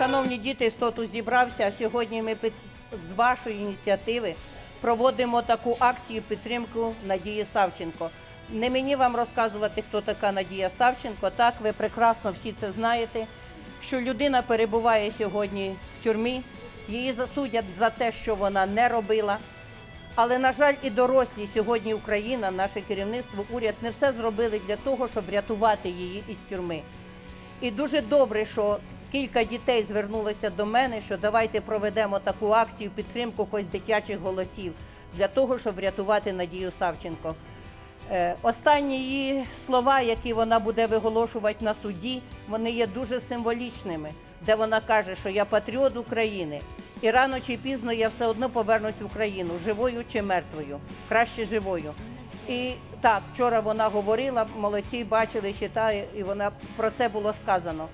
Шановні діти, хто тут зібрався, сьогодні ми під- з вашої ініціативи проводимо таку акцію підтримку Надії Савченко. Не мені вам розказувати, хто така Надія Савченко. Так, ви прекрасно всі це знаєте, що людина перебуває сьогодні в тюрмі, її засудять за те, що вона не робила. Але, на жаль, і дорослі сьогодні Україна, наше керівництво, уряд не все зробили для того, щоб врятувати її із тюрми. І дуже добре, що кілька дітей звернулося до мене, що давайте проведемо таку акцію підтримку хоч дитячих голосів для того, щоб врятувати Надію Савченко. Е, Останні її слова, які вона буде виголошувати на суді, вони є дуже символічними, де вона каже, що я патріот України, і рано чи пізно я все одно повернусь в Україну, живою чи мертвою, краще живою. І так, вчора вона говорила, молодці бачили, читає, і вона про це було сказано.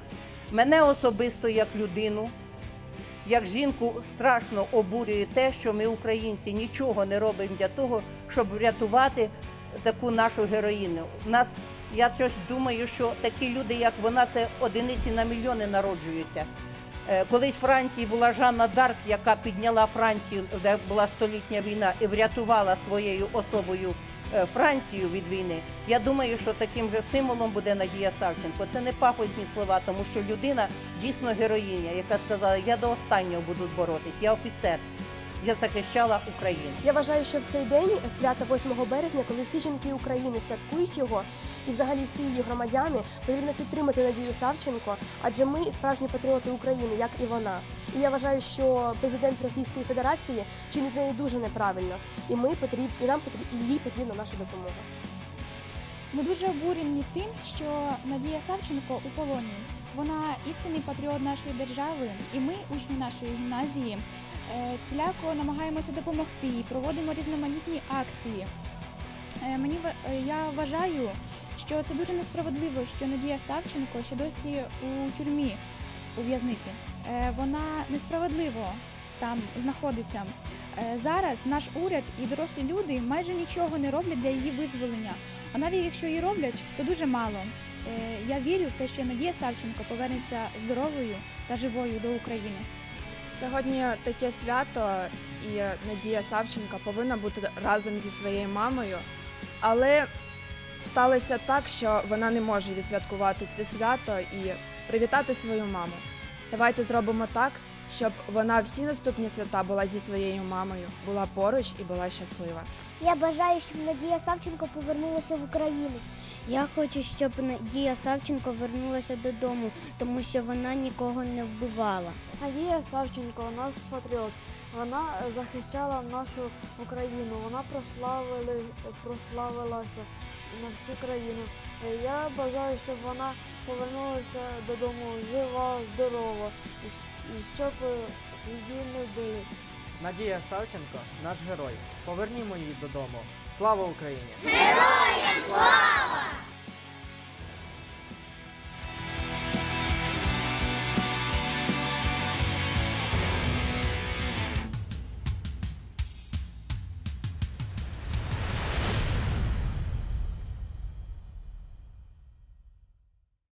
Мене особисто як людину, як жінку страшно обурює те, що ми, українці, нічого не робимо для того, щоб врятувати таку нашу героїню. У нас я щось думаю, що такі люди, як вона, це одиниці на мільйони народжуються. Е, Колись в Франції була Жанна Дарк, яка підняла Францію, де була столітня війна, і врятувала своєю особою Францію від війни. Я думаю, що таким же символом буде Надія Савченко. Це не пафосні слова, тому що людина дійсно героїня, яка сказала: я до останнього буду боротись, я офіцер, я захищала Україну. Я вважаю, що в цей день свята 8 березня, коли всі жінки України святкують його, і взагалі всі її громадяни, потрібно підтримати Надію Савченко, адже ми справжні патріоти України, як і вона. І я вважаю, що президент Російської Федерації чинить з нею дуже неправильно, і ми потріб, і нам потріб, і їй потрібна наша допомога. Ми дуже обурені тим, що Надія Савченко у полоні. Вона істинний патріот нашої держави, і ми, учні нашої гімназії, е, всіляко намагаємося допомогти і проводимо різноманітні акції. Е, Мені е, я вважаю, що це дуже несправедливо, що Надія Савченко ще досі у тюрмі у в'язниці. Е, Вона несправедливо там знаходиться. Е, Зараз наш уряд і дорослі люди майже нічого не роблять для її визволення. А навіть якщо її роблять, то дуже мало. Е, Я вірю в те, що Надія Савченко повернеться здоровою та живою до України. Сьогодні таке свято, і Надія Савченко повинна бути разом зі своєю мамою, але сталося так, що вона не може відсвяткувати це свято і привітати свою маму. Давайте зробимо так, щоб вона всі наступні свята була зі своєю мамою, була поруч і була щаслива. Я бажаю, щоб Надія Савченко повернулася в Україну. Я хочу, щоб Надія Савченко вернулася додому, тому що вона нікого не вбивала. Надія Савченко у нас патріот. Вона е, захищала нашу Україну. Вона прославили, прославилася на всю країну. Е, Я бажаю, щоб вона повернулася додому жива, здорова, і щоб е, її не вбили. Надія Савченко наш герой. Повернімо її додому. Слава Україні! Слава!